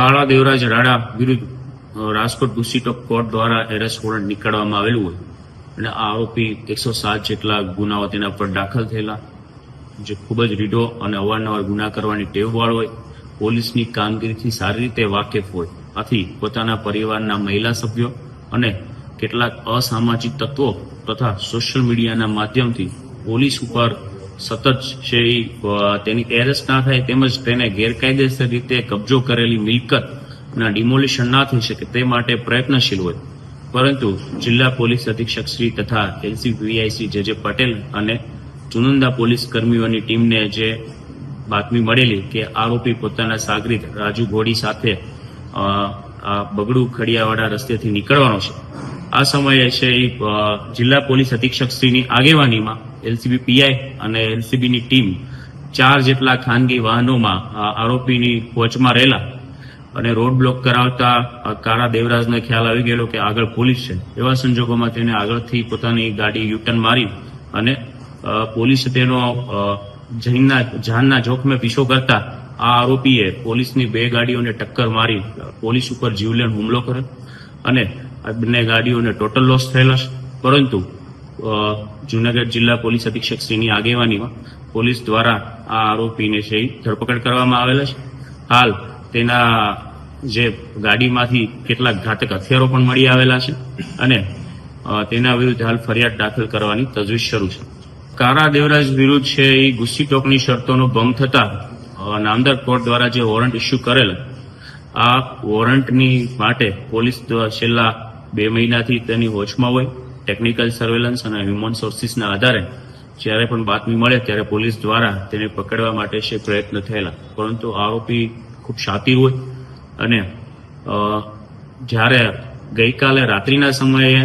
કાળા દેવરાજ રાણા વિરુદ્ધ રાજકોટ ગુસ્સીટોક કોર્ટ દ્વારા એરેસ્ટ વોરંટ નીકળવામાં આવેલું હોય. અને આરોપી એકસો સાત જેટલા ગુનાઓ તેના પર દાખલ થયેલા, જે ખૂબ જ રીઢો અને અવારનવાર ગુના કરવાની ટેવ વાળો હોય, પોલીસની કામગીરીથી સારી રીતે વાકેફ હોય. આથી પોતાના પરિવારના મહિલા સભ્યો અને કેટલાક અસામાજિક તત્વો તથા સોશિયલ મીડિયાના માધ્યમથી પોલીસ ઉપર સતત છે તેની એરેસ્ટ ના થાય તેમજ તેને ગેરકાયદેસર રીતે કબજો કરેલી મિલકત ના ડિમોલિશન ના થઈ શકે તે માટે પ્રયત્નશીલ હોય. પરંતુ જિલ્લા પોલીસ અધિક્ષક શ્રી તથા એલસીપીઆઈસી જે જે પટેલ અને ચુનંદા પોલીસ કર્મીઓની ટીમને જે બાતમી મળેલી કે આરોપી પોતાના સાગરીત રાજુ ઘોડી સાથે બગડુ ખડિયાવાડા રસ્તેથી નીકળવાનો છે. આ સમયે છે જિલ્લા પોલીસ અધિક્ષક શ્રીની આગેવાનીમાં એલસીબી પીઆઈ અને એલસીબીની ટીમ ચાર જેટલા ખાનગી વાહનોમાં આરોપીની કોચમાં રહેલા અને રોડ બ્લોક કરાવતા કારા દેવરાજને ખ્યાલ આવી ગયેલો કે આગળ પોલીસ છે. એવા સંજોગોમાં તેને આગળથી પોતાની ગાડી યુટર્ન મારી અને પોલીસે તેનો જૈનના જાનના જોખમે પીછો કરતા આ આરોપીએ પોલીસની બે ગાડીઓને ટક્કર મારી પોલીસ ઉપર જીવલેણ હુમલો કર્યો અને આ બંને ગાડીઓને ટોટલ લોસ થયેલા છે. પરંતુ જુનાગઢ જિલ્લા પોલીસ અધિક્ષક આગેવાનીમાં પોલીસ દ્વારા આ આરોપીને છે ધરપકડ કરવામાં આવેલા છે. હાલ તેના જે ગાડીમાંથી કેટલાક ઘાતક હથિયારો પણ મળી આવેલા છે અને તેના વિરુદ્ધ હાલ ફરિયાદ દાખલ કરવાની તજવીજ શરૂ છે. કારા દેવરાજ વિરુદ્ધ છે એ ગુસ્સી ટોકની શરતોનો ભંગ થતા નામદાર કોર્ટ દ્વારા જે વોરંટ ઇસ્યુ કરેલ, આ વોરંટની માટે પોલીસ છેલ્લા બે મહિનાથી તેની હોશમાં હોય. ટેકનિકલ સર્વેલન્સ અને હ્યુમન સોર્સિસના આધારે જ્યારે પણ બાતમી મળે ત્યારે પોલીસ દ્વારા તેને પકડવા માટે છે પ્રયત્ન થયેલા. પરંતુ આરોપી ખૂબ શાતિર હોય અને જ્યારે ગઈકાલે રાત્રિના સમયે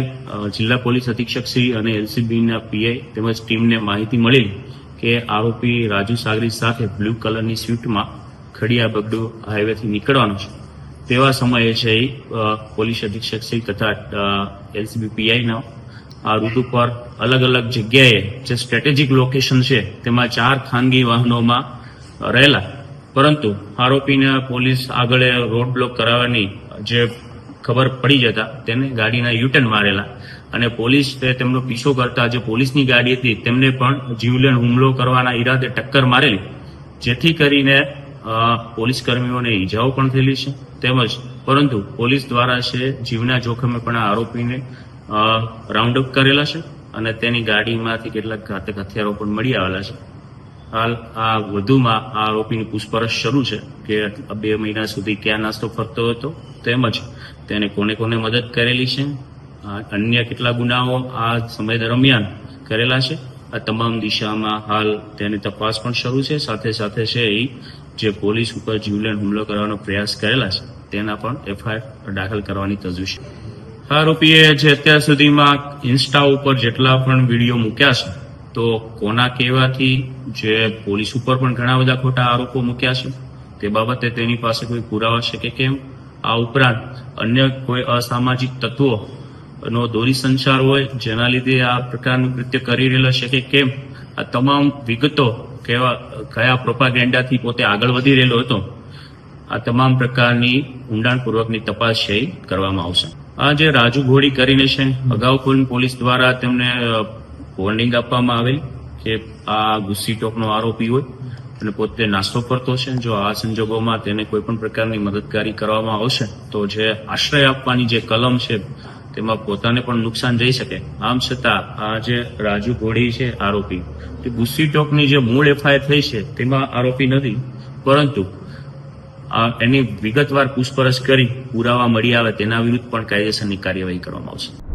જિલ્લા પોલીસ અધિક્ષક શ્રી અને એલસીબીના પીઆઈ તેમજ ટીમને માહિતી મળેલી કે આરોપી રાજુ સાગરી સાથે બ્લુ કલરની સ્વીટમાં ખડિયા બગડુ હાઈવેથી નીકળવાનો છે. તેવા સમયે છે પોલીસ અધિક્ષક શ્રી તથા એલસીબી પીઆઈના આ રૂટ ઉપર અલગ અલગ જગ્યાએ જે સ્ટ્રેટેજિક લોકેશન છે, તેમાં ચાર ખાનગી વાહનોમાં રહેલા. પરંતુ આરોપીને પોલીસ આગળ રોડ બ્લોક કરાવવાની જે ખબર પડી જતા તેને ગાડીના યુટર્ન મારેલા અને પોલીસ તેમનો પીછો કરતા જે પોલીસની ગાડી હતી, તેમને પણ જીવલેણ હુમલો કરવાના ઈરાદે ટક્કર મારેલી. જેથી કરીને પોલીસ કર્મીઓને ઈજાઓ પણ થયેલી છે તેમજ પરંતુ પોલીસ દ્વારા છે, જીવના જોખમે પણ આરોપીને રાઉન્ડ અપ કરેલા છે અને તેની ગાડીમાંથી કેટલાક ઘાતક હથિયારો પણ મળી આવેલા છે. હાલ આ વધુમાં આ આરોપીની પૂછપરછ શરૂ છે કે બે મહિના સુધી ક્યાં નાસ્તો ફરતો હતો તેમજ તેને કોને કોને મદદ કરેલી છે. અન્ય કેટલા ગુનાઓ આ સમય દરમિયાન કરેલા છે. આ તમામ દિશામાં હાલ તેની તપાસ પણ શરૂ છે. સાથે સાથે છે એ જે પોલીસ ઉપર જીવલેણ હુમલો કરવાનો પ્રયાસ કરેલા છે, તેના પણ એફઆઈઆર દાખલ કરવાની તજવીજ છે. આરોપીએ જે અત્યાર સુધીમાં ઇન્સ્ટા ઉપર જેટલા પણ વીડિયો મૂક્યા છે, તો કોના કહેવાથી જે પોલીસ ઉપર પણ ઘણા બધા ખોટા આરોપો મૂક્યા છે, તે બાબતે તેની પાસે કોઈ પુરાવા છે કે કેમ? આ ઉપરાંત અન્ય કોઈ અસામાજિક તત્વો નો દોરી સંચાર હોય, જેના લીધે આ પ્રકારનું કૃત્ય કરી રહેલા છે કે કેમ? આ તમામ વિગતો કેવા, કયા પ્રોપાગેન્ડાથી પોતે આગળ વધી રહેલો હતો, આ તમામ પ્રકારની ઊંડાણપૂર્વકની તપાસ છે કરવામાં આવશે. આ જે રાજુ ઘોડી કરીને છે, અગાઉ પણ પોલીસ દ્વારા તેમને વોર્નિંગ આપવામાં આવેલ કે આ ગુસ્સી ટોકનો આરોપી હોય અને પોતે નાસ્તો કરતો છે. જો આ સંજોગોમાં તેને કોઈ પણ પ્રકારની મદદગારી કરવામાં આવશે, તો જે આશ્રય આપવાની જે કલમ છે, તેમાં પોતાને પણ નુકસાન જઈ શકે. આમ છતાં, આ જે રાજુ ઘોડી છે, આરોપી, તે ગુસ્સી ટોકની જે મૂળ એફઆઈઆર થઈ છે, તેમાં આરોપી નથી. પરંતુ એની વિગતવાર પૂછપરછ કરી પુરાવા મળી આવે તેના વિરુદ્ધ પણ કાયદેસરની કાર્યવાહી કરવામાં આવશે.